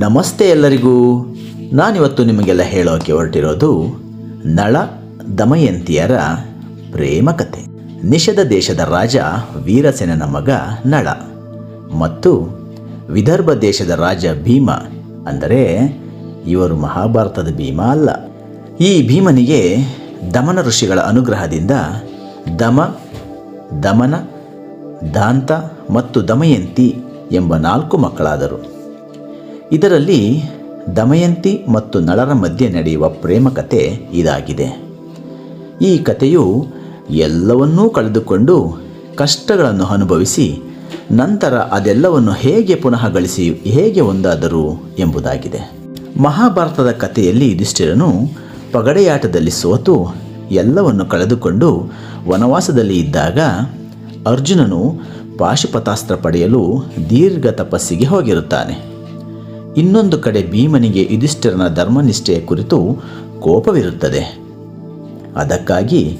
ನಮಸ್ತೆ ಎಲ್ಲರಿಗೂ. ನಾನಿವತ್ತು ನಿಮಗೆಲ್ಲ ಹೇಳೋಕೆ ಹೊರಟಿರೋದು ನಳ ದಮಯಂತಿಯರ ಪ್ರೇಮ ಕಥೆ ನಿಷದ ದೇಶದ ರಾಜ ವೀರಸೇನನ ಮಗ ನಳ ಮತ್ತು ವಿದರ್ಭ ದೇಶದ ರಾಜ ಭೀಮ, ಅಂದರೆ ಇವರು ಮಹಾಭಾರತದ ಭೀಮ ಅಲ್ಲ. ಈ ಭೀಮನಿಗೆ ದಮನ ಋಷಿಗಳ ಅನುಗ್ರಹದಿಂದ ದಮ, ದಮನ, ದಾಂತ ಮತ್ತು ದಮಯಂತಿ ಎಂಬ ನಾಲ್ಕು ಮಕ್ಕಳಾದರು. ಇದರಲ್ಲಿ ದಮಯಂತಿ ಮತ್ತು ನಳರ ಮಧ್ಯೆ ನಡೆಯುವ ಪ್ರೇಮ ಕಥೆ ಇದಾಗಿದೆ. ಈ ಕಥೆಯು ಎಲ್ಲವನ್ನೂ ಕಳೆದುಕೊಂಡು ಕಷ್ಟಗಳನ್ನು ಅನುಭವಿಸಿ ನಂತರ ಅದೆಲ್ಲವನ್ನು ಹೇಗೆ ಪುನಃ ಗಳಿಸಿ ಹೇಗೆ ಒಂದಾದರು ಎಂಬುದಾಗಿದೆ. ಮಹಾಭಾರತದ ಕಥೆಯಲ್ಲಿ ಯುಧಿಷ್ಠಿರನು ಪಗಡೆಯಾಟದಲ್ಲಿ ಸೋತು ಎಲ್ಲವನ್ನು ಕಳೆದುಕೊಂಡು ವನವಾಸದಲ್ಲಿ ಇದ್ದಾಗ ಅರ್ಜುನನು ಪಾಶುಪತಾಸ್ತ್ರ ಪಡೆಯಲು ದೀರ್ಘ ತಪಸ್ಸಿಗೆ ಹೋಗಿರುತ್ತಾನೆ. ಇನ್ನೊಂದು ಕಡೆ ಭೀಮನಿಗೆ ಯುಧಿಷ್ಠಿರನ ಧರ್ಮನಿಷ್ಠೆಯ ಕುರಿತು ಕೋಪವಿರುತ್ತದೆ. ಅದಕ್ಕಾಗಿ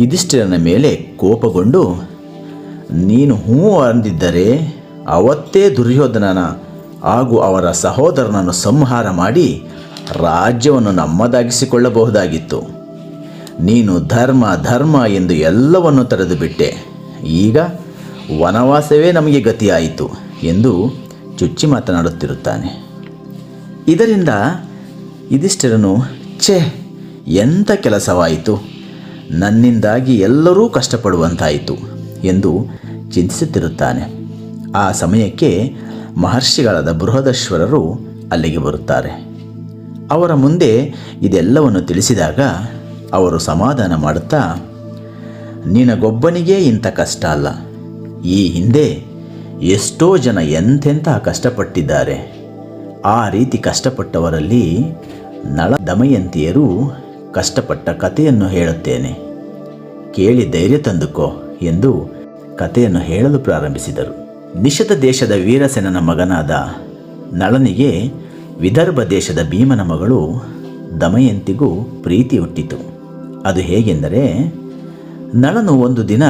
ಯುಧಿಷ್ಠಿರನ ಮೇಲೆ ಕೋಪಗೊಂಡು, ನೀನು ಹೂ ಅಂದಿದ್ದರೆ ಅವತ್ತೇ ದುರ್ಯೋಧನನ ಹಾಗೂ ಅವರ ಸಹೋದರನನ್ನು ಸಂಹಾರ ಮಾಡಿ ರಾಜ್ಯವನ್ನು ನಮ್ಮದಾಗಿಸಿಕೊಳ್ಳಬಹುದಾಗಿತ್ತು. ನೀನು ಧರ್ಮ ಧರ್ಮ ಎಂದು ಎಲ್ಲವನ್ನು ತಡೆದು ಬಿಟ್ಟೆ. ಈಗ ವನವಾಸವೇ ನಮಗೆ ಗತಿಯಾಯಿತು ಎಂದು ಚುಚ್ಚಿ ಮಾತನಾಡುತ್ತಿರುತ್ತಾನೆ. ಇದರಿಂದ ಇದಿಷ್ಟರನು ಛೇ, ಎಂಥ ಕೆಲಸವಾಯಿತು? ನನ್ನಿಂದಾಗಿ ಎಲ್ಲರೂ ಕಷ್ಟಪಡುವಂತಾಯಿತು ಎಂದು ಚಿಂತಿಸುತ್ತಿರುತ್ತಾನೆ. ಆ ಸಮಯಕ್ಕೆ ಮಹರ್ಷಿಗಳಾದ ಬೃಹದಶ್ವರರು ಅಲ್ಲಿಗೆ ಬರುತ್ತಾರೆ. ಅವರ ಮುಂದೆ ಇದೆಲ್ಲವನ್ನು ತಿಳಿಸಿದಾಗ ಅವರು ಸಮಾಧಾನ ಮಾಡುತ್ತಾ, ನಿನಗೊಬ್ಬನಿಗೇ ಇಂಥ ಕಷ್ಟ ಅಲ್ಲ. ಈ ಹಿಂದೆ ಎಷ್ಟೋ ಜನ ಎಂತೆಂಥ ಕಷ್ಟಪಟ್ಟಿದ್ದಾರೆ. ಆ ರೀತಿ ಕಷ್ಟಪಟ್ಟವರಲ್ಲಿ ನಳ ದಮಯಂತಿಯರು ಕಷ್ಟಪಟ್ಟ ಕಥೆಯನ್ನು ಹೇಳುತ್ತೇನೆ. ಕೇಳಿ ಧೈರ್ಯ ತಂದುಕೋ ಎಂದು ಕಥೆಯನ್ನು ಹೇಳಲು ಪ್ರಾರಂಭಿಸಿದರು. ನಿಷದ ದೇಶದ ವೀರಸೇನನ ಮಗನಾದ ನಳನಿಗೆ ವಿದರ್ಭ ದೇಶದ ಭೀಮನ ಮಗಳು ದಮಯಂತಿಗೂ ಪ್ರೀತಿ ಹುಟ್ಟಿತು. ಅದು ಹೇಗೆಂದರೆ, ನಳನು ಒಂದು ದಿನ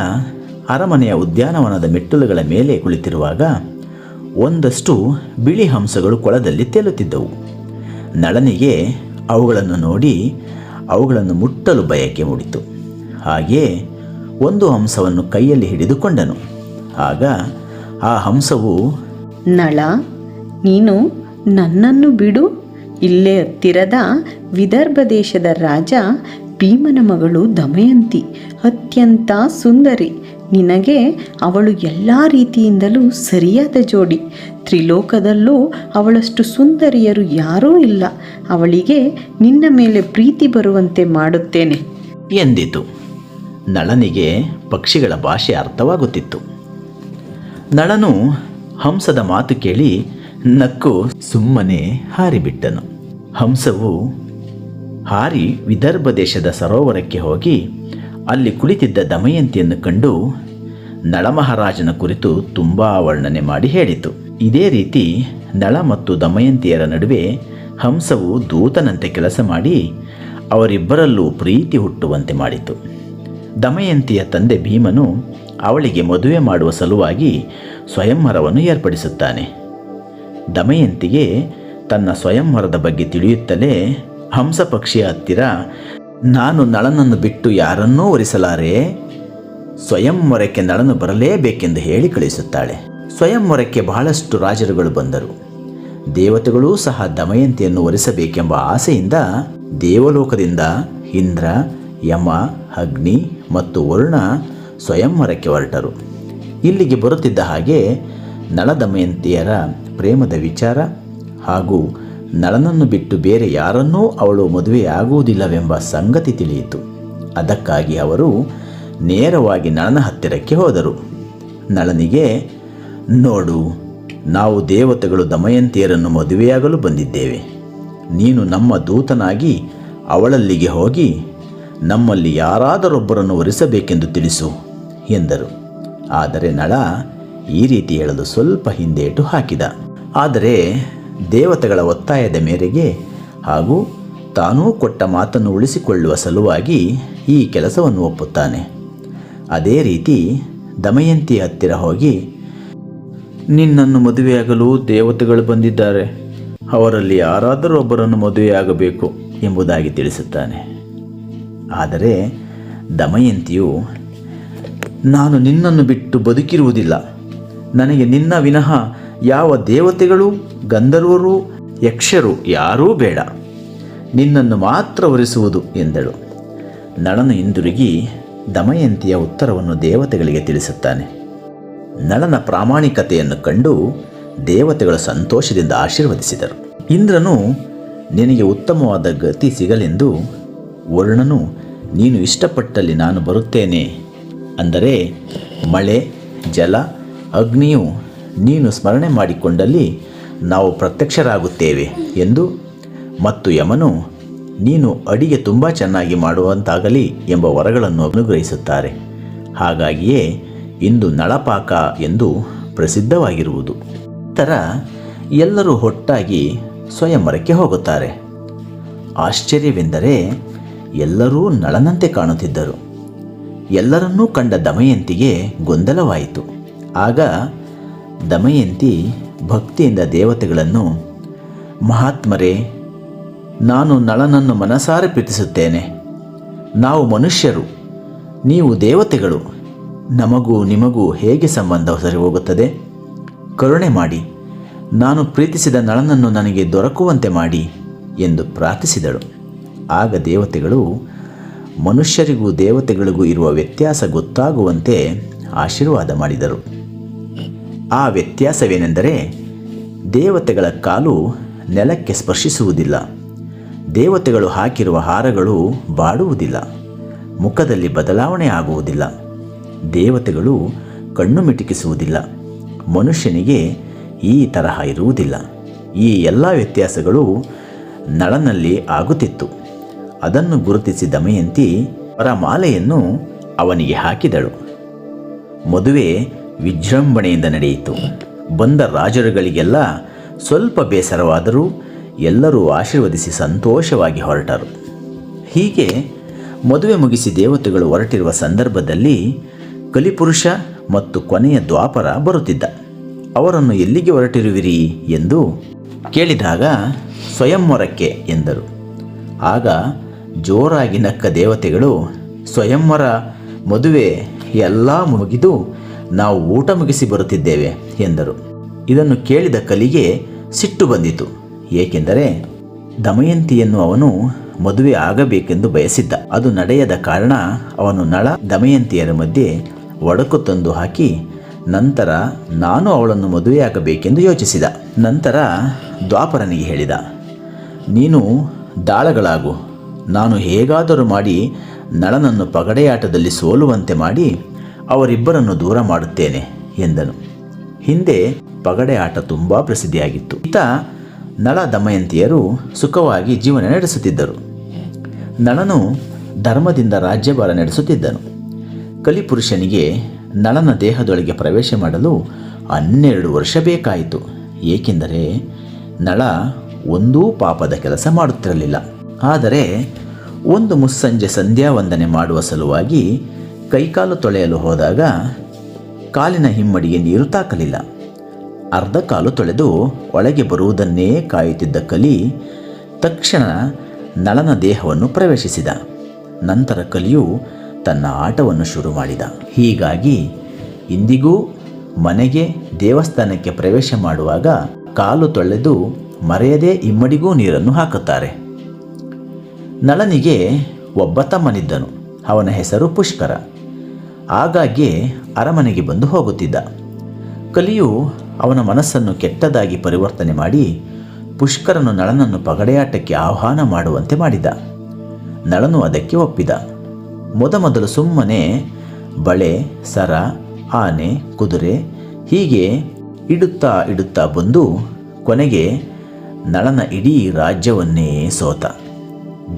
ಅರಮನೆಯ ಉದ್ಯಾನವನದ ಮೆಟ್ಟಲುಗಳ ಮೇಲೆ ಕುಳಿತಿರುವಾಗ ಒಂದಷ್ಟು ಬಿಳಿ ಹಂಸಗಳು ಕೊಳದಲ್ಲಿ ತೇಲುತ್ತಿದ್ದವು. ನಳನಿಗೆ ಅವುಗಳನ್ನು ನೋಡಿ ಅವುಗಳನ್ನು ಮುಟ್ಟಲು ಬಯಕೆ ಮೂಡಿತು. ಹಾಗೆಯೇ ಒಂದು ಹಂಸವನ್ನು ಕೈಯಲ್ಲಿ ಹಿಡಿದುಕೊಂಡನು. ಆಗ ಆ ಹಂಸವು, ನಳ, ನೀನು ನನ್ನನ್ನು ಬಿಡು. ಇಲ್ಲೇ ಹತ್ತಿರದ ವಿದರ್ಭ ದೇಶದ ರಾಜ ಭೀಮನ ಮಗಳು ದಮಯಂತಿ ಅತ್ಯಂತ ಸುಂದರಿ. ನಿನಗೆ ಅವಳು ಎಲ್ಲ ರೀತಿಯಿಂದಲೂ ಸರಿಯಾದ ಜೋಡಿ. ತ್ರಿಲೋಕದಲ್ಲೂ ಅವಳಷ್ಟು ಸುಂದರಿಯರು ಯಾರೂ ಇಲ್ಲ. ಅವಳಿಗೆ ನಿನ್ನ ಮೇಲೆ ಪ್ರೀತಿ ಬರುವಂತೆ ಮಾಡುತ್ತೇನೆ. ಎಂದಿತು. ನಳನಿಗೆ ಪಕ್ಷಿಗಳ ಭಾಷೆ ಅರ್ಥವಾಗುತ್ತಿತ್ತು. ನಳನು ಹಂಸದ ಮಾತು ಕೇಳಿ ನಕ್ಕು ಸುಮ್ಮನೆ ಹಾರಿಬಿಟ್ಟನು. ಹಂಸವು ಹಾರಿ ವಿದರ್ಭ ದೇಶದ ಸರೋವರಕ್ಕೆ ಹೋಗಿ ಅಲ್ಲಿ ಕುಳಿತಿದ್ದ ದಮಯಂತಿಯನ್ನು ಕಂಡು ನಳಮಹಾರಾಜನ ಕುರಿತು ತುಂಬ ವರ್ಣನೆ ಮಾಡಿ ಹೇಳಿತು. ಇದೇ ರೀತಿ ನಳ ಮತ್ತು ದಮಯಂತಿಯರ ನಡುವೆ ಹಂಸವು ದೂತನಂತೆ ಕೆಲಸ ಮಾಡಿ ಅವರಿಬ್ಬರಲ್ಲೂ ಪ್ರೀತಿ ಹುಟ್ಟುವಂತೆ ಮಾಡಿತು. ದಮಯಂತಿಯ ತಂದೆ ಭೀಮನು ಅವಳಿಗೆ ಮದುವೆ ಮಾಡುವ ಸಲುವಾಗಿ ಸ್ವಯಂವರವನ್ನು ಏರ್ಪಡಿಸುತ್ತಾನೆ. ದಮಯಂತಿಗೆ ತನ್ನ ಸ್ವಯಂವರದ ಬಗ್ಗೆ ತಿಳಿಯುತ್ತಲೇ ಹಂಸ ಪಕ್ಷಿಯ ಹತ್ತಿರ ನಾನು ನಳನನ್ನು ಬಿಟ್ಟು ಯಾರನ್ನೂ ಒರಿಸಲಾರೆ? ಸ್ವಯಂವರಕ್ಕೆ ನಳನು ಬರಲೇಬೇಕೆಂದು ಹೇಳಿ ಕಳಿಸುತ್ತಾಳೆ ಸ್ವಯಂವರಕ್ಕೆ ಬಹಳಷ್ಟು ರಾಜರುಗಳು ಬಂದರು. ದೇವತೆಗಳೂ ಸಹ ದಮಯಂತಿಯನ್ನು ಒರೆಸಬೇಕೆಂಬ ಆಸೆಯಿಂದ ದೇವಲೋಕದಿಂದ ಇಂದ್ರ, ಯಮ, ಅಗ್ನಿ ಮತ್ತು ವರುಣ ಸ್ವಯಂವರಕ್ಕೆ ಹೊರಟರು. ಇಲ್ಲಿಗೆ ಬರುತ್ತಿದ್ದ ಹಾಗೆ ನಳ ದಮಯಂತಿಯರ ಪ್ರೇಮದ ವಿಚಾರ ಹಾಗೂ ನಳನನ್ನು ಬಿಟ್ಟು ಬೇರೆ ಯಾರನ್ನೂ ಅವಳು ಮದುವೆಯಾಗುವುದಿಲ್ಲವೆಂಬ ಸಂಗತಿ ತಿಳಿಯಿತು. ಅದಕ್ಕಾಗಿ ಅವರು ನೇರವಾಗಿ ನಳನ ಹತ್ತಿರಕ್ಕೆ ಹೋದರು. ನಳನಿಗೆ, ನೋಡು, ನಾವು ದೇವತೆಗಳು ದಮಯಂತಿಯರನ್ನು ಮದುವೆಯಾಗಲು ಬಂದಿದ್ದೇವೆ. ನೀನು ನಮ್ಮ ದೂತನಾಗಿ ಅವಳಲ್ಲಿಗೆ ಹೋಗಿ ನಮ್ಮಲ್ಲಿ ಯಾರಾದರೊಬ್ಬರನ್ನು ಒರೆಸಬೇಕೆಂದು ತಿಳಿಸು, ಎಂದರು. ಆದರೆ ನಳ ಈ ರೀತಿ ಹೇಳಲು ಸ್ವಲ್ಪ ಹಿಂದೇಟು ಹಾಕಿದ. ಆದರೆ ದೇವತೆಗಳ ಒತ್ತಾಯದ ಮೇರೆಗೆ ಹಾಗೂ ತಾನೂ ಕೊಟ್ಟ ಮಾತನ್ನು ಉಳಿಸಿಕೊಳ್ಳುವ ಸಲುವಾಗಿ ಈ ಕೆಲಸವನ್ನು ಒಪ್ಪುತ್ತಾನೆ. ಅದೇ ರೀತಿ ದಮಯಂತಿ ಹತ್ತಿರ ಹೋಗಿ, ನಿನ್ನನ್ನು ಮದುವೆಯಾಗಲು ದೇವತೆಗಳು ಬಂದಿದ್ದಾರೆ. ಅವರಲ್ಲಿ ಯಾರಾದರೂ ಒಬ್ಬರನ್ನು ಮದುವೆಯಾಗಬೇಕು ಎಂಬುದಾಗಿ ತಿಳಿಸುತ್ತಾನೆ. ಆದರೆ ದಮಯಂತಿಯು, ನಾನು ನಿನ್ನನ್ನು ಬಿಟ್ಟು ಬದುಕಿರುವುದಿಲ್ಲ. ನನಗೆ ನಿನ್ನ ವಿನಃ ಯಾವ ದೇವತೆಗಳು, ಗಂಧರ್ವರು, ಯಕ್ಷರು ಯಾರೂ ಬೇಡ. ನಿನ್ನನ್ನು ಮಾತ್ರ ಒರೆಸುವುದು ಎಂದಳು. ನಳನು ಹಿಂದಿರುಗಿ ದಮಯಂತಿಯ ಉತ್ತರವನ್ನು ದೇವತೆಗಳಿಗೆ ತಿಳಿಸುತ್ತಾನೆ. ನಳನ ಪ್ರಾಮಾಣಿಕತೆಯನ್ನು ಕಂಡು ದೇವತೆಗಳು ಸಂತೋಷದಿಂದ ಆಶೀರ್ವದಿಸಿದರು. ಇಂದ್ರನು, ನಿನಗೆ ಉತ್ತಮವಾದ ಗತಿ ಸಿಗಲೆಂದು ವರುಣನು, ನೀನು ಇಷ್ಟಪಟ್ಟಲ್ಲಿ ನಾನು ಬರುತ್ತೇನೆ. ಅಂದರೆ ಮಳೆ, ಜಲ, ಅಗ್ನಿಯು ನೀನು ಸ್ಮರಣೆ ಮಾಡಿಕೊಂಡಲ್ಲಿ ನಾವು ಪ್ರತ್ಯಕ್ಷರಾಗುತ್ತೇವೆ ಎಂದು. ಮತ್ತು ಯಮನು, ನೀನು ಅಡಿಗೆ ತುಂಬ ಚೆನ್ನಾಗಿ ಮಾಡುವಂತಾಗಲಿ ಎಂಬ ವರಗಳನ್ನು ಅನುಗ್ರಹಿಸುತ್ತಾರೆ. ಹಾಗಾಗಿಯೇ ಇಂದು ನಳಪಾಕ ಎಂದು ಪ್ರಸಿದ್ಧವಾಗಿರುವುದು. ನಂತರ ಎಲ್ಲರೂ ಒಟ್ಟಾಗಿ ಸ್ವಯಂವರಕ್ಕೆ ಹೋಗುತ್ತಾರೆ. ಆಶ್ಚರ್ಯವೆಂದರೆ ಎಲ್ಲರೂ ನಳನಂತೆ ಕಾಣುತ್ತಿದ್ದರು. ಎಲ್ಲರನ್ನೂ ಕಂಡ ದಮಯಂತಿಗೆ ಗೊಂದಲವಾಯಿತು. ಆಗ ದಮಯಂತಿ ಭಕ್ತಿಯಿಂದ ದೇವತೆಗಳನ್ನು, ಮಹಾತ್ಮರೇ, ನಾನು ನಳನನ್ನು ಮನಸಾರೆ ಪ್ರೀತಿಸುತ್ತೇನೆ. ನಾವು ಮನುಷ್ಯರು, ನೀವು ದೇವತೆಗಳು. ನಮಗೂ ನಿಮಗೂ ಹೇಗೆ ಸಂಬಂಧ ಸರಿ ಹೋಗುತ್ತದೆ ಕರುಣೆ ಮಾಡಿ. ನಾನು ಪ್ರೀತಿಸಿದ ನಳನನ್ನು ನನಗೆ ದೊರಕುವಂತೆ ಮಾಡಿ ಎಂದು ಪ್ರಾರ್ಥಿಸಿದಳು. ಆಗ ದೇವತೆಗಳು, ಮನುಷ್ಯರಿಗೂ ದೇವತೆಗಳಿಗೂ ಇರುವ ವ್ಯತ್ಯಾಸ ಗೊತ್ತಾಗುವಂತೆ ಆಶೀರ್ವಾದ ಮಾಡಿದರು. ಆ ವ್ಯತ್ಯಾಸವೇನೆಂದರೆ ದೇವತೆಗಳ ಕಾಲು ನೆಲಕ್ಕೆ ಸ್ಪರ್ಶಿಸುವುದಿಲ್ಲ. ದೇವತೆಗಳು ಹಾಕಿರುವ ಹಾರಗಳು ಬಾಡುವುದಿಲ್ಲ. ಮುಖದಲ್ಲಿ ಬದಲಾವಣೆ ಆಗುವುದಿಲ್ಲ. ದೇವತೆಗಳು ಕಣ್ಣು ಮಿಟುಕಿಸುವುದಿಲ್ಲ. ಮನುಷ್ಯನಿಗೆ ಈ ತರಹ ಇರುವುದಿಲ್ಲ. ಈ ಎಲ್ಲ ವ್ಯತ್ಯಾಸಗಳು ನಳನಲ್ಲಿ ಆಗುತ್ತಿತ್ತು. ಅದನ್ನು ಗುರುತಿಸಿ ದಮಯಂತಿ ಅವರ ಮಾಲೆಯನ್ನು ಅವನಿಗೆ ಹಾಕಿದಳು. ಮದುವೆ ವಿಜೃಂಭಣೆಯಿಂದ ನಡೆಯಿತು. ಬಂದ ರಾಜರುಗಳಿಗೆಲ್ಲ ಸ್ವಲ್ಪ ಬೇಸರವಾದರೂ ಎಲ್ಲರೂ ಆಶೀರ್ವದಿಸಿ ಸಂತೋಷವಾಗಿ ಹೊರಟರು. ಹೀಗೆ ಮದುವೆ ಮುಗಿಸಿ ದೇವತೆಗಳು ಹೊರಟಿರುವ ಸಂದರ್ಭದಲ್ಲಿ ಕಲಿಪುರುಷ ಮತ್ತು ಕೊನೆಯ ದ್ವಾಪರ ಬರುತ್ತಿದ್ದ. ಅವರನ್ನು ಎಲ್ಲಿಗೆ ಹೊರಟಿರುವಿರಿ ಎಂದು ಕೇಳಿದಾಗ ಸ್ವಯಂವರಕ್ಕೆ ಎಂದರು. ಆಗ ಜೋರಾಗಿ ನಕ್ಕ ದೇವತೆಗಳು ಸ್ವಯಂವರ ಮದುವೆ ಎಲ್ಲ ಮುಗಿದು ನಾವು ಊಟ ಮುಗಿಸಿ ಬರುತ್ತಿದ್ದೇವೆ ಎಂದರು. ಇದನ್ನು ಕೇಳಿದ ಕಲಿಗೆ ಸಿಟ್ಟು ಬಂದಿತು. ಏಕೆಂದರೆ ದಮಯಂತಿಯನ್ನು ಅವನು ಮದುವೆ ಆಗಬೇಕೆಂದು ಬಯಸಿದ್ದ. ಅದು ನಡೆಯದ ಕಾರಣ ಅವನು ನಳ ದಮಯಂತಿಯರ ಮಧ್ಯೆ ಒಡಕು ತಂದು ಹಾಕಿ, ನಂತರ ನಾನು ಅವಳನ್ನು ಮದುವೆಯಾಗಬೇಕೆಂದು ಯೋಚಿಸಿದ. ನಂತರ ದ್ವಾಪರನಿಗೆ ಹೇಳಿದ, ನೀನು ದಾಳಗಳಾಗು. ನಾನು ಹೇಗಾದರೂ ಮಾಡಿ ನಳನನ್ನು ಪಗಡೆಯಾಟದಲ್ಲಿ ಸೋಲುವಂತೆ ಮಾಡಿ ಅವರಿಬ್ಬರನ್ನು ದೂರ ಮಾಡುತ್ತೇನೆ ಎಂದನು. ಹಿಂದೆ ಪಗಡೆ ಆಟ ತುಂಬ ಪ್ರಸಿದ್ಧಿಯಾಗಿತ್ತು. ಈತ ನಳ ದಮಯಂತಿಯರು ಸುಖವಾಗಿ ಜೀವನ ನಡೆಸುತ್ತಿದ್ದರು. ನಳನು ಧರ್ಮದಿಂದ ರಾಜ್ಯಭಾರ ನಡೆಸುತ್ತಿದ್ದನು. ಕಲಿಪುರುಷನಿಗೆ ನಳನ ದೇಹದೊಳಗೆ ಪ್ರವೇಶ ಮಾಡಲು ಹನ್ನೆರಡು ವರ್ಷ ಬೇಕಾಯಿತು. ಏಕೆಂದರೆ ನಳ ಒಂದೂ ಪಾಪದ ಕೆಲಸ ಮಾಡುತ್ತಿರಲಿಲ್ಲ. ಆದರೆ ಒಂದು ಮುಸ್ಸಂಜೆ ಸಂಧ್ಯಾ ವಂದನೆ ಮಾಡುವ ಸಲುವಾಗಿ ಕೈಕಾಲು ತೊಳೆಯಲು ಹೋದಾಗ ಕಾಲಿನ ಹಿಮ್ಮಡಿಗೆ ನೀರು ತಾಕಲಿಲ್ಲ. ಅರ್ಧ ಕಾಲು ತೊಳೆದು ಒಳಗೆ ಬರುವುದನ್ನೇ ಕಾಯುತ್ತಿದ್ದ ಕಲಿ ತಕ್ಷಣ ನಳನ ದೇಹವನ್ನು ಪ್ರವೇಶಿಸಿದ. ನಂತರ ಕಲಿಯು ತನ್ನ ಆಟವನ್ನು ಶುರು ಮಾಡಿದ. ಹೀಗಾಗಿ ಇಂದಿಗೂ ಮನೆಗೆ ದೇವಸ್ಥಾನಕ್ಕೆ ಪ್ರವೇಶ ಮಾಡುವಾಗ ಕಾಲು ತೊಳೆದು ಮರೆಯದೇ ಇಮ್ಮಡಿಗೂ ನೀರನ್ನು ಹಾಕುತ್ತಾರೆ. ನಳನಿಗೆ ಒಬ್ಬ ತಮ್ಮನಿದ್ದನು. ಅವನ ಹೆಸರು ಪುಷ್ಕರ. ಆಗಾಗ್ಗೆ ಅರಮನೆಗೆ ಬಂದು ಹೋಗುತ್ತಿದ್ದ. ಕಲಿಯು ಅವನ ಮನಸ್ಸನ್ನು ಕೆಟ್ಟದಾಗಿ ಪರಿವರ್ತನೆ ಮಾಡಿ ಪುಷ್ಕರನು ನಳನನ್ನು ಪಗಡೆಯಾಟಕ್ಕೆ ಆಹ್ವಾನ ಮಾಡುವಂತೆ ಮಾಡಿದ. ನಳನು ಅದಕ್ಕೆ ಒಪ್ಪಿದ. ಮೊದಮೊದಲು ಸುಮ್ಮನೆ ಬಳೆ, ಸರ, ಆನೆ, ಕುದುರೆ ಹೀಗೆ ಇಡುತ್ತಾ ಇಡುತ್ತಾ ಬಂದು ಕೊನೆಗೆ ನಳನ ಇಡೀ ರಾಜ್ಯವನ್ನೇ ಸೋತ.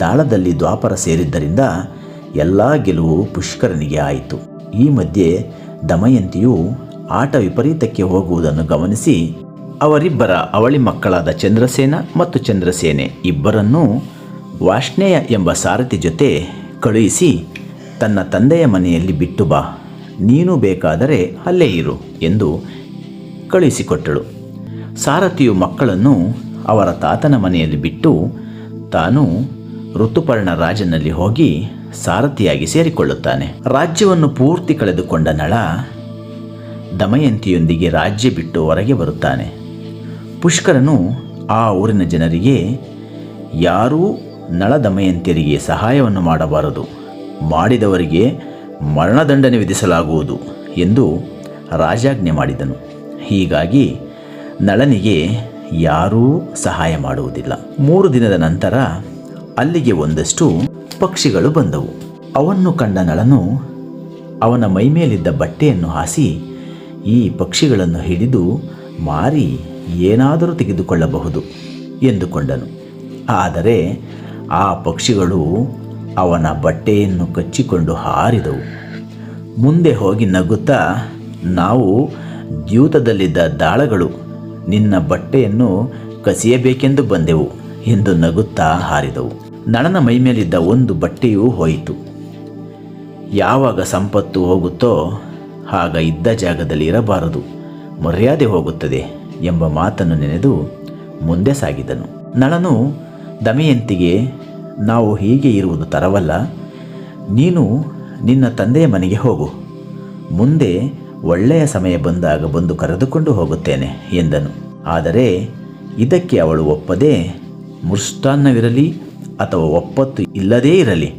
ದಾಳದಲ್ಲಿ ದ್ವಾಪರ ಸೇರಿದ್ದರಿಂದ ಎಲ್ಲ ಗೆಲುವು ಪುಷ್ಕರನಿಗೆ ಆಯಿತು. ಈ ಮಧ್ಯೆ ದಮಯಂತಿಯು ಆಟ ವಿಪರೀತಕ್ಕೆ ಹೋಗುವುದನ್ನು ಗಮನಿಸಿ, ಅವರಿಬ್ಬರ ಅವಳಿ ಮಕ್ಕಳಾದ ಚಂದ್ರಸೇನ ಮತ್ತು ಚಂದ್ರಸೇನೆ ಇಬ್ಬರನ್ನೂ ವಾಷ್ಣೇಯ ಎಂಬ ಸಾರಥಿ ಜೊತೆ ಕಳುಹಿಸಿ, ತನ್ನ ತಂದೆಯ ಮನೆಯಲ್ಲಿ ಬಿಟ್ಟು ಬಾ, ನೀನು ಬೇಕಾದರೆ ಅಲ್ಲೇ ಇರು ಎಂದು ಕಳುಹಿಸಿಕೊಟ್ಟಳು. ಸಾರಥಿಯು ಮಕ್ಕಳನ್ನು ಅವರ ತಾತನ ಮನೆಯಲ್ಲಿ ಬಿಟ್ಟು, ತಾನು ಋತುಪರ್ಣ ರಾಜನಲ್ಲಿ ಹೋಗಿ ಸಾರಥಿಯಾಗಿ ಸೇರಿಕೊಳ್ಳುತ್ತಾನೆ. ರಾಜ್ಯವನ್ನು ಪೂರ್ತಿ ಕಳೆದುಕೊಂಡ ನಳ ದಮಯಂತಿಯೊಂದಿಗೆ ರಾಜ್ಯ ಬಿಟ್ಟು ಹೊರಗೆ ಬರುತ್ತಾನೆ. ಪುಷ್ಕರನು ಆ ಊರಿನ ಜನರಿಗೆ, ಯಾರೂ ನಳ ದಮಯಂತಿಯರಿಗೆ ಸಹಾಯವನ್ನು ಮಾಡಬಾರದು. ಮಾಡಿದವರಿಗೆ ಮರಣದಂಡನೆ ವಿಧಿಸಲಾಗುವುದು ಎಂದು ರಾಜಾಜ್ಞೆ ಮಾಡಿದನು. ಹೀಗಾಗಿ ನಳನಿಗೆ ಯಾರೂ ಸಹಾಯ ಮಾಡುವುದಿಲ್ಲ. ಮೂರು ದಿನದ ನಂತರ ಅಲ್ಲಿಗೆ ಒಂದಷ್ಟು ಪಕ್ಷಿಗಳು ಬಂದವು. ಅವನ್ನು ಕಂಡ ನಳನು ಅವನ ಮೈಮೇಲಿದ್ದ ಬಟ್ಟೆಯನ್ನು ಹಾಸಿ ಈ ಪಕ್ಷಿಗಳನ್ನು ಹಿಡಿದು ಮಾರಿ ಏನಾದರೂ ತೆಗೆದುಕೊಳ್ಳಬಹುದು ಎಂದುಕೊಂಡನು. ಆದರೆ ಆ ಪಕ್ಷಿಗಳು ಅವನ ಬಟ್ಟೆಯನ್ನು ಕಚ್ಚಿಕೊಂಡು ಹಾರಿದವು. ಮುಂದೆ ಹೋಗಿ ನಗುತ್ತಾ, ನಾವು ದ್ಯೂತದಲ್ಲಿದ್ದ ದಾಳಗಳು ನಿನ್ನ ಬಟ್ಟೆಯನ್ನು ಕಸಿಯಬೇಕೆಂದು ಬಂದೆವು ಎಂದು ನಗುತ್ತಾ ಹಾರಿದವು. ನಳನ ಮೈಮೇಲಿದ್ದ ಒಂದು ಬಟ್ಟೆಯೂ ಹೋಯಿತು. ಯಾವಾಗ ಸಂಪತ್ತು ಹೋಗುತ್ತೋ ಆಗ ಇದ್ದ ಜಾಗದಲ್ಲಿ ಇರಬಾರದು, ಮರ್ಯಾದೆ ಹೋಗುತ್ತದೆ ಎಂಬ ಮಾತನ್ನು ನೆನೆದು ಮುಂದೆ ಸಾಗಿದನು. ನಳನು, ದಮಯಂತಿಗೆ ನಾವು ಹೀಗೆ ಇರುವುದು ತರವಲ್ಲ, ನೀನು ನಿನ್ನ ತಂದೆಯ ಮನೆಗೆ ಹೋಗು, ಮುಂದೆ ಒಳ್ಳೆಯ ಸಮಯ ಬಂದಾಗ ಬಂದು ಕರೆದುಕೊಂಡು ಹೋಗುತ್ತೇನೆ, ಎಂದನು. ಆದರೆ ಇದಕ್ಕೆ ಅವಳು ಒಪ್ಪದೆ ಮೃಷ್ಟಾನ್ನವಿರಲಿ ಅಥವಾ ಒಪ್ಪತ್ತು ಇಲ್ಲದೇ ಇರಲಿ.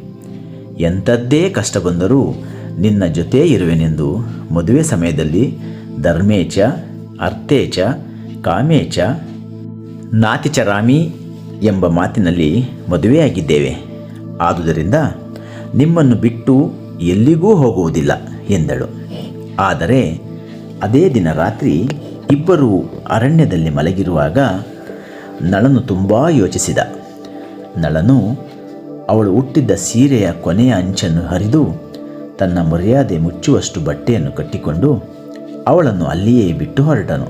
ಎಂಥದ್ದೇ ಕಷ್ಟ ಬಂದರೂ ನಿನ್ನ ಜೊತೆ ಇರುವೆನೆಂದು ಮದುವೆ ಸಮಯದಲ್ಲಿ ಧರ್ಮೇಚ, ಅರ್ಥೇಚ, ಕಾಮೇಚ, ನಾತಿಚರಾಮಿ ಎಂಬ ಮಾತಿನಲ್ಲಿ ಮದುವೆಯಾಗಿದ್ದೇವೆ. ಆದುದರಿಂದ ನಿಮ್ಮನ್ನು ಬಿಟ್ಟು ಎಲ್ಲಿಗೂ ಹೋಗುವುದಿಲ್ಲ ಎಂದಳು. ಆದರೆ ಅದೇ ದಿನ ರಾತ್ರಿ ಇಬ್ಬರು ಅರಣ್ಯದಲ್ಲಿ ಮಲಗಿರುವಾಗ ನಳನು ತುಂಬ ಯೋಚಿಸಿದ. ನಳನು ಅವಳು ಹುಟ್ಟಿದ್ದ ಸೀರೆಯ ಕೊನೆಯ ಅಂಚನ್ನು ಹರಿದು ತನ್ನ ಮರ್ಯಾದೆ ಮುಚ್ಚುವಷ್ಟು ಬಟ್ಟೆಯನ್ನು ಕಟ್ಟಿಕೊಂಡು ಅವಳನ್ನು ಅಲ್ಲಿಯೇ ಬಿಟ್ಟು ಹೊರಟನು.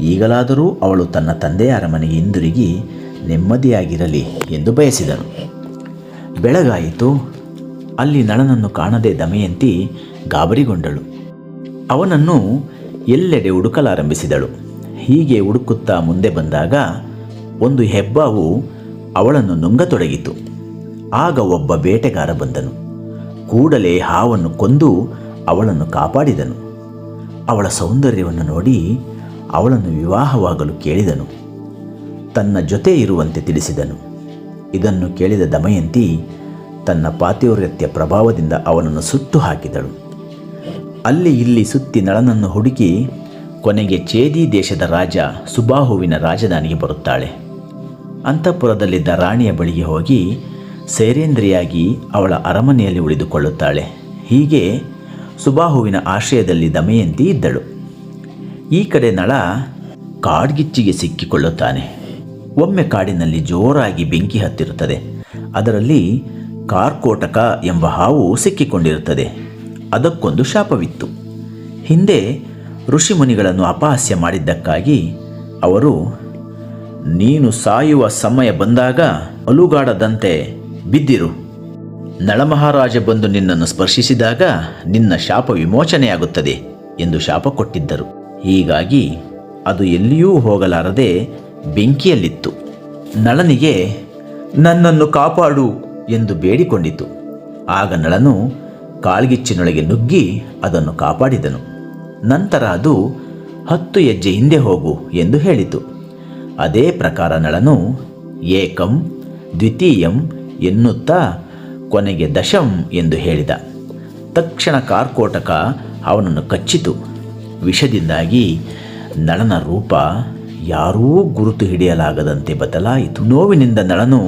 ಈಗಲಾದರೂ ಅವಳು ತನ್ನ ತಂದೆಯ ಅರಮನೆಗೆ ಹಿಂದಿರುಗಿ ನೆಮ್ಮದಿಯಾಗಿರಲಿ ಎಂದು ಬಯಸಿದನು. ಬೆಳಗಾಯಿತು. ಅಲ್ಲಿ ನಳನನ್ನು ಕಾಣದೆ ದಮಯಂತಿ ಗಾಬರಿಗೊಂಡಳು. ಅವನನ್ನು ಎಲ್ಲೆಡೆ ಹುಡುಕಲಾರಂಭಿಸಿದಳು. ಹೀಗೆ ಹುಡುಕುತ್ತಾ ಮುಂದೆ ಬಂದಾಗ ಒಂದು ಹೆಬ್ಬಾವು ಅವಳನ್ನು ನುಂಗತೊಡಗಿತು. ಆಗ ಒಬ್ಬ ಬೇಟೆಗಾರ ಬಂದನು. ಕೂಡಲೇ ಹಾವನ್ನು ಕೊಂದು ಅವಳನ್ನು ಕಾಪಾಡಿದನು. ಅವಳ ಸೌಂದರ್ಯವನ್ನು ನೋಡಿ ಅವಳನ್ನು ವಿವಾಹವಾಗಲು ಕೇಳಿದನು. ತನ್ನ ಜೊತೆ ಇರುವಂತೆ ತಿಳಿಸಿದನು. ಇದನ್ನು ಕೇಳಿದ ದಮಯಂತಿ ತನ್ನ ಪಾತಿವ್ರತ್ಯ ಪ್ರಭಾವದಿಂದ ಅವನನ್ನು ಸುಟ್ಟು ಹಾಕಿದಳು. ಅಲ್ಲಿ ಇಲ್ಲಿ ಸುತ್ತಿ ನಳನನ್ನು ಹುಡುಕಿ ಕೊನೆಗೆ ಚೇದಿ ದೇಶದ ರಾಜ ಸುಬಾಹುವಿನ ರಾಜಧಾನಿಗೆ ಬರುತ್ತಾಳೆ. ಅಂತಃಪುರದಲ್ಲಿದ್ದ ರಾಣಿಯ ಬಳಿಗೆ ಹೋಗಿ ಸೇರೇಂದ್ರಿಯಾಗಿ ಅವಳ ಅರಮನೆಯಲ್ಲಿ ಉಳಿದುಕೊಳ್ಳುತ್ತಾಳೆ. ಹೀಗೆ ಸುಬಾಹುವಿನ ಆಶ್ರಯದಲ್ಲಿ ದಮಯಂತಿ ಇದ್ದಳು. ಈ ಕಡೆ ನಳ ಕಾಡ್ಗಿಚ್ಚಿಗೆ ಸಿಕ್ಕಿಕೊಳ್ಳುತ್ತಾನೆ. ಒಮ್ಮೆ ಕಾಡಿನಲ್ಲಿ ಜೋರಾಗಿ ಬೆಂಕಿ ಹತ್ತಿರುತ್ತದೆ. ಅದರಲ್ಲಿ ಕಾರ್ಕೋಟಕ ಎಂಬ ಹಾವು ಸಿಕ್ಕಿಕೊಂಡಿರುತ್ತದೆ. ಅದಕ್ಕೊಂದು ಶಾಪವಿತ್ತು. ಹಿಂದೆ ಋಷಿಮುನಿಗಳನ್ನು ಅಪಹಾಸ್ಯ ಮಾಡಿದ್ದಕ್ಕಾಗಿ ಅವರು ನೀನು ಸಾಯುವ ಸಮಯ ಬಂದಾಗ ಅಲುಗಾಡದಂತೆ ಬಿದ್ದಿರು. ನಳಮಹಾರಾಜ ಬಂದು ನಿನ್ನನ್ನು ಸ್ಪರ್ಶಿಸಿದಾಗ ನಿನ್ನ ಶಾಪ ವಿಮೋಚನೆಯಾಗುತ್ತದೆ ಎಂದು ಶಾಪ ಕೊಟ್ಟಿದ್ದರು. ಹೀಗಾಗಿ ಅದು ಎಲ್ಲಿಯೂ ಹೋಗಲಾರದೆ ಬೆಂಕಿಯಲ್ಲಿತ್ತು. ನಳನಿಗೆ, ನನ್ನನ್ನು ಕಾಪಾಡು ಎಂದು ಬೇಡಿಕೊಂಡಿತು. ಆಗ ನಳನು ಕಾಳ್ಗಿಚ್ಚಿನೊಳಗೆ ನುಗ್ಗಿ ಅದನ್ನು ಕಾಪಾಡಿದನು. ನಂತರ ಅದು ಹತ್ತು ಹೆಜ್ಜೆ ಹಿಂದೆ ಹೋಗು ಎಂದು ಹೇಳಿತು. ಅದೇ ಪ್ರಕಾರ ನಳನು ಏಕಂ ದ್ವಿತೀಯಂ ಎನ್ನುತ್ತಾ ಕೊನೆಗೆ ದಶಂ ಎಂದು ಹೇಳಿದ. ತಕ್ಷಣ ಕಾರ್ಕೋಟಕ ಅವನನ್ನು ಕಚ್ಚಿತು. ವಿಷದಿಂದಾಗಿ ನಳನ ರೂಪ ಯಾರೂ ಗುರುತು ಹಿಡಿಯಲಾಗದಂತೆ ಬದಲಾಯಿತು. ನೋವಿನಿಂದ ನಳನು,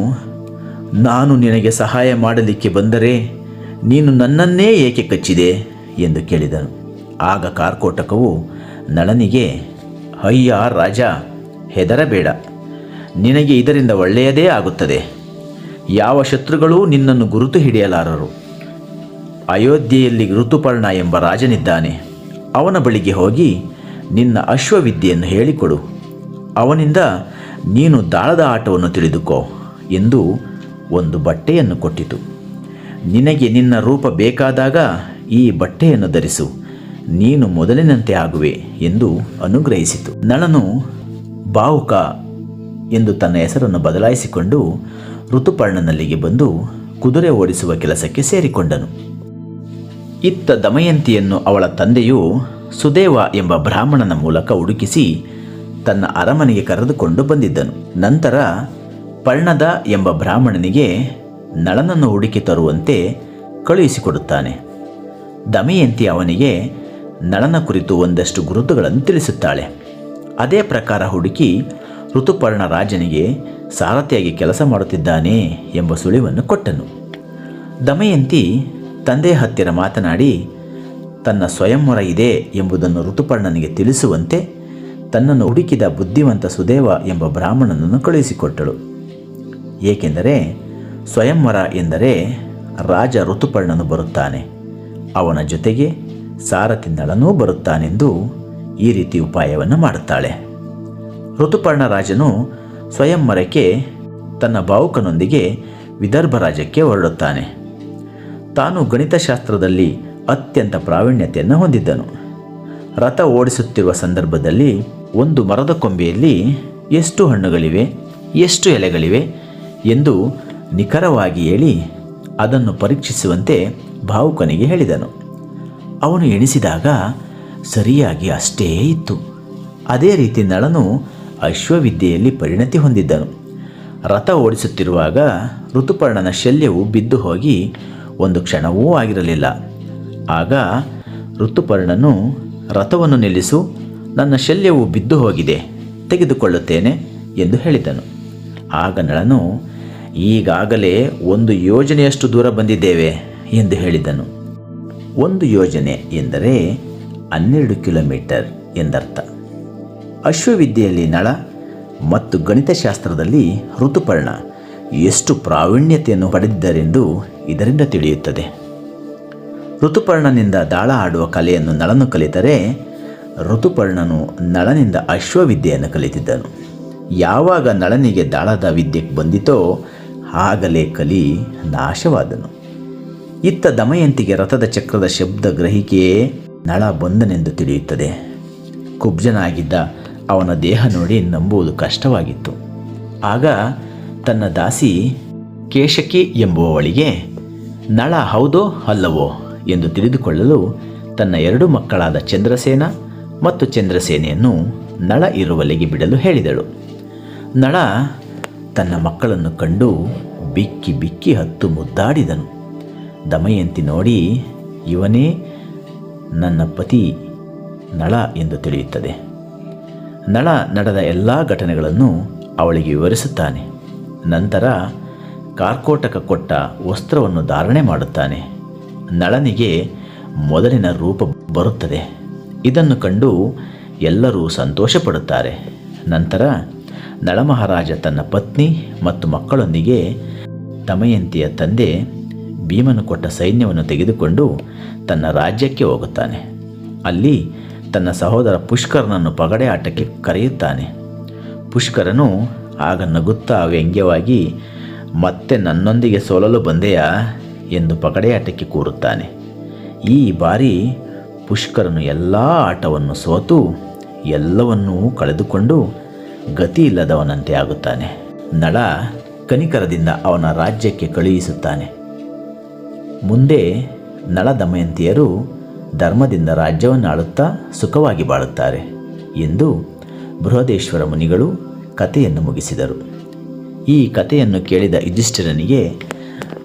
ನಾನು ನಿನಗೆ ಸಹಾಯ ಮಾಡಲಿಕ್ಕೆ ಬಂದರೆ ನೀನು ನನ್ನನ್ನೇ ಏಕೆ ಕಚ್ಚಿದೆ? ಎಂದು ಕೇಳಿದನು. ಆಗ ಕಾರ್ಕೋಟಕವು ನಳನಿಗೆ, ಅಯ್ಯ ರಾಜ ಹೆದರಬೇಡ. ನಿನಗೆ ಇದರಿಂದ ಒಳ್ಳೆಯದೇ ಆಗುತ್ತದೆ. ಯಾವ ಶತ್ರುಗಳೂ ನಿನ್ನನ್ನು ಗುರುತು ಹಿಡಿಯಲಾರರು. ಅಯೋಧ್ಯೆಯಲ್ಲಿ ಋತುಪರ್ಣ ಎಂಬ ರಾಜನಿದ್ದಾನೆ. ಅವನ ಬಳಿಗೆ ಹೋಗಿ ನಿನ್ನ ಅಶ್ವವಿದ್ಯೆಯನ್ನು ಹೇಳಿಕೊಡು. ಅವನಿಂದ ನೀನು ದಾಳದ ಆಟವನ್ನು ತಿಳಿದುಕೋ ಎಂದು ಒಂದು ಬಟ್ಟೆಯನ್ನು ಕೊಟ್ಟಿತು. ನಿನಗೆ ನಿನ್ನ ರೂಪ ಬೇಕಾದಾಗ ಈ ಬಟ್ಟೆಯನ್ನು ಧರಿಸು. ನೀನು ಮೊದಲಿನಂತೆ ಆಗುವೆ ಎಂದು ಅನುಗ್ರಹಿಸಿತು. ನಳನು ಬಾವುಕ ಎಂದು ತನ್ನ ಹೆಸರನ್ನು ಬದಲಾಯಿಸಿಕೊಂಡು ಋತುಪರ್ಣನಲ್ಲಿಗೆ ಬಂದು ಕುದುರೆ ಓಡಿಸುವ ಕೆಲಸಕ್ಕೆ ಸೇರಿಕೊಂಡನು. ಇತ್ತ ದಮಯಂತಿಯನ್ನು ಅವಳ ತಂದೆಯು ಸುದೇವ ಎಂಬ ಬ್ರಾಹ್ಮಣನ ಮೂಲಕ ಹುಡುಕಿಸಿ ತನ್ನ ಅರಮನೆಗೆ ಕರೆದುಕೊಂಡು ಬಂದಿದ್ದನು. ನಂತರ ಪರ್ಣದ ಎಂಬ ಬ್ರಾಹ್ಮಣನಿಗೆ ನಳನನ್ನು ಹುಡುಕಿ ತರುವಂತೆ ಕಳುಹಿಸಿಕೊಡುತ್ತಾನೆ. ದಮಯಂತಿ ಅವನಿಗೆ ನಳನ ಕುರಿತು ಒಂದಷ್ಟು ಗುರುತುಗಳನ್ನು ತಿಳಿಸುತ್ತಾಳೆ. ಅದೇ ಪ್ರಕಾರ ಹುಡುಕಿ ಋತುಪರ್ಣ ರಾಜನಿಗೆ ಸಾರಥಿಯಾಗಿ ಕೆಲಸ ಮಾಡುತ್ತಿದ್ದಾನೆ ಎಂಬ ಸುಳಿವನ್ನು ಕೊಟ್ಟನು. ದಮಯಂತಿ ತಂದೆ ಹತ್ತಿರ ಮಾತನಾಡಿ, ತನ್ನ ಸ್ವಯಂವರ ಇದೆ ಎಂಬುದನ್ನು ಋತುಪರ್ಣನಿಗೆ ತಿಳಿಸುವಂತೆ ತನ್ನನ್ನು ಹುಡುಕಿದ ಬುದ್ಧಿವಂತ ಸುದೇವ ಎಂಬ ಬ್ರಾಹ್ಮಣನನ್ನು ಕಳುಹಿಸಿಕೊಟ್ಟಳು. ಏಕೆಂದರೆ ಸ್ವಯಂವರ ಎಂದರೆ ರಾಜ ಋತುಪರ್ಣನು ಬರುತ್ತಾನೆ. ಅವನ ಜೊತೆಗೆ ಸಾರಥಿ ನಳನೂ ಬರುತ್ತಾನೆಂದು ಈ ರೀತಿ ಉಪಾಯವನ್ನು ಮಾಡುತ್ತಾಳೆ. ಋತುಪರ್ಣ ರಾಜನು ಸ್ವಯಂವರಕ್ಕೆ ತನ್ನ ಭಾವುಕನೊಂದಿಗೆ ವಿದರ್ಭ ರಾಜ್ಯಕ್ಕೆ ಹೊರಡುತ್ತಾನೆ. ತಾನು ಗಣಿತಶಾಸ್ತ್ರದಲ್ಲಿ ಅತ್ಯಂತ ಪ್ರಾವೀಣ್ಯತೆಯನ್ನು ಹೊಂದಿದ್ದನು. ರಥ ಓಡಿಸುತ್ತಿರುವ ಸಂದರ್ಭದಲ್ಲಿ ಒಂದು ಮರದ ಕೊಂಬೆಯಲ್ಲಿ ಎಷ್ಟು ಹಣ್ಣುಗಳಿವೆ, ಎಷ್ಟು ಎಲೆಗಳಿವೆ ಎಂದು ನಿಖರವಾಗಿ ಹೇಳಿ ಅದನ್ನು ಪರೀಕ್ಷಿಸುವಂತೆ ಭಾವುಕನಿಗೆ ಹೇಳಿದನು. ಅವನು ಎಣಿಸಿದಾಗ ಸರಿಯಾಗಿ ಅಷ್ಟೇ ಇತ್ತು. ಅದೇ ರೀತಿ ನಳನು ಅಶ್ವವಿದ್ಯೆಯಲ್ಲಿ ಪರಿಣತಿ ಹೊಂದಿದ್ದನು. ರಥ ಓಡಿಸುತ್ತಿರುವಾಗ ಋತುಪರ್ಣನ ಶಲ್ಯವು ಬಿದ್ದು ಹೋಗಿ ಒಂದು ಕ್ಷಣವೂ ಆಗಿರಲಿಲ್ಲ. ಆಗ ಋತುಪರ್ಣನು ರಥವನ್ನು ನಿಲ್ಲಿಸು, ನನ್ನ ಶಲ್ಯವು ಬಿದ್ದು ಹೋಗಿದೆ, ತೆಗೆದುಕೊಳ್ಳುತ್ತೇನೆ ಎಂದು ಹೇಳಿದನು. ಆಗ ನಳನು, ಈಗಾಗಲೇ ಒಂದು ಯೋಜನೆಯಷ್ಟು ದೂರ ಬಂದಿದ್ದೇವೆ ಎಂದು ಹೇಳಿದನು. ಒಂದು ಯೋಜನೆ ಎಂದರೆ ಹನ್ನೆರಡು ಕಿಲೋಮೀಟರ್ ಎಂದರ್ಥ. ಅಶ್ವವಿದ್ಯೆಯಲ್ಲಿ ನಳ ಮತ್ತು ಗಣಿತಶಾಸ್ತ್ರದಲ್ಲಿ ಋತುಪರ್ಣ ಎಷ್ಟು ಪ್ರಾವೀಣ್ಯತೆಯನ್ನು ಪಡೆದಿದ್ದರೆಂದು ಇದರಿಂದ ತಿಳಿಯುತ್ತದೆ. ಋತುಪರ್ಣನಿಂದ ದಾಳ ಆಡುವ ಕಲೆಯನ್ನು ನಳನು ಕಲಿತರೆ ಋತುಪರ್ಣನು ನಳನಿಂದ ಅಶ್ವವಿದ್ಯೆಯನ್ನು ಕಲಿತಿದ್ದನು. ಯಾವಾಗ ನಳನಿಗೆ ದಾಳದ ವಿದ್ಯೆ ಬಂದಿತೋ ಆಗಲೇ ಕಲಿ ನಾಶವಾದನು. ಇತ್ತ ದಮಯಂತಿಗೆ ರಥದ ಚಕ್ರದ ಶಬ್ದ ಗ್ರಹಿಕೆಯೇ ನಳ ಬಂದನೆಂದು ತಿಳಿಯುತ್ತದೆ. ಕುಬ್ಜನಾಗಿದ್ದ ಅವನ ದೇಹ ನೋಡಿ ನಂಬುವುದು ಕಷ್ಟವಾಗಿತ್ತು. ಆಗ ತನ್ನ ದಾಸಿ ಕೇಶಕಿ ಎಂಬುವವಳಿಗೆ, ನಳ ಹೌದೋ ಅಲ್ಲವೋ? ಎಂದು ತಿಳಿದುಕೊಳ್ಳಲು ತನ್ನ ಎರಡು ಮಕ್ಕಳಾದ ಚಂದ್ರಸೇನ ಮತ್ತು ಚಂದ್ರಸೇನೆಯನ್ನು ನಳ ಇರುವಲ್ಲಿಗೆ ಬಿಡಲು ಹೇಳಿದಳು. ನಳ ತನ್ನ ಮಕ್ಕಳನ್ನು ಕಂಡು ಬಿಕ್ಕಿ ಬಿಕ್ಕಿ ಹತ್ತು ಮುದ್ದಾಡಿದನು. ದಮಯಂತಿ ನೋಡಿ, ಇವನೇ ನನ್ನ ಪತಿ ನಳ ಎಂದು ತಿಳಿಯುತ್ತದೆ. ನಳ ನಡೆದ ಎಲ್ಲ ಘಟನೆಗಳನ್ನು ಅವಳಿಗೆ ವಿವರಿಸುತ್ತಾನೆ. ನಂತರ ಕಾರ್ಕೋಟಕ ಕೊಟ್ಟ ವಸ್ತ್ರವನ್ನು ಧಾರಣೆ ಮಾಡುತ್ತಾನೆ. ನಳನಿಗೆ ಮೊದಲಿನ ರೂಪ ಬರುತ್ತದೆ. ಇದನ್ನು ಕಂಡು ಎಲ್ಲರೂ ಸಂತೋಷಪಡುತ್ತಾರೆ. ನಂತರ ನಳಮಹಾರಾಜ ತನ್ನ ಪತ್ನಿ ಮತ್ತು ಮಕ್ಕಳೊಂದಿಗೆ ದಮಯಂತಿಯ ತಂದೆ ಭೀಮನು ಕೊಟ್ಟ ಸೈನ್ಯವನ್ನು ತೆಗೆದುಕೊಂಡು ತನ್ನ ರಾಜ್ಯಕ್ಕೆ ಹೋಗುತ್ತಾನೆ. ಅಲ್ಲಿ ತನ್ನ ಸಹೋದರ ಪುಷ್ಕರನನ್ನು ಪಗಡೆ ಆಟಕ್ಕೆ ಕರೆಯುತ್ತಾನೆ. ಪುಷ್ಕರನು ಆಗ ನಗುತ್ತಾ ವ್ಯಂಗ್ಯವಾಗಿ, ಮತ್ತೆ ನನ್ನೊಂದಿಗೆ ಸೋಲಲು ಬಂದೆಯಾ? ಎಂದು ಪಗಡೆ ಆಟಕ್ಕೆ ಕೂರುತ್ತಾನೆ. ಈ ಬಾರಿ ಪುಷ್ಕರನು ಎಲ್ಲ ಆಟವನ್ನು ಸೋತು, ಎಲ್ಲವನ್ನೂ ಕಳೆದುಕೊಂಡು ಗತಿ ಇಲ್ಲದವನಂತೆ ಆಗುತ್ತಾನೆ. ನಳ ಕನಿಕರದಿಂದ ಅವನ ರಾಜ್ಯಕ್ಕೆ ಕಳುಹಿಸುತ್ತಾನೆ. ಮುಂದೆ ನಳ ದಮಯಂತಿಯರು ಧರ್ಮದಿಂದ ರಾಜ್ಯವನ್ನು ಆಳುತ್ತಾ ಸುಖವಾಗಿ ಬಾಳುತ್ತಾರೆ ಎಂದು ಬೃಹದೇಶ್ವರ ಮುನಿಗಳು ಕಥೆಯನ್ನು ಮುಗಿಸಿದರು. ಈ ಕಥೆಯನ್ನು ಕೇಳಿದ ಯುಧಿಷ್ಠಿರನಿಗೆ,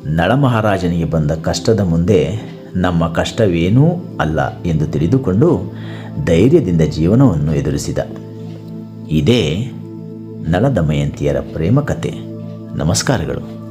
ನಳಮಹಾರಾಜನಿಗೆ ಬಂದ ಕಷ್ಟದ ಮುಂದೆ ನಮ್ಮ ಕಷ್ಟವೇನೂ ಅಲ್ಲ ಎಂದು ತಿಳಿದುಕೊಂಡು ಧೈರ್ಯದಿಂದ ಜೀವನವನ್ನು ಎದುರಿಸಿದ. ಇದೇ ನಳದಮಯಂತಿಯರ ಪ್ರೇಮ ಕಥೆ ನಮಸ್ಕಾರಗಳು.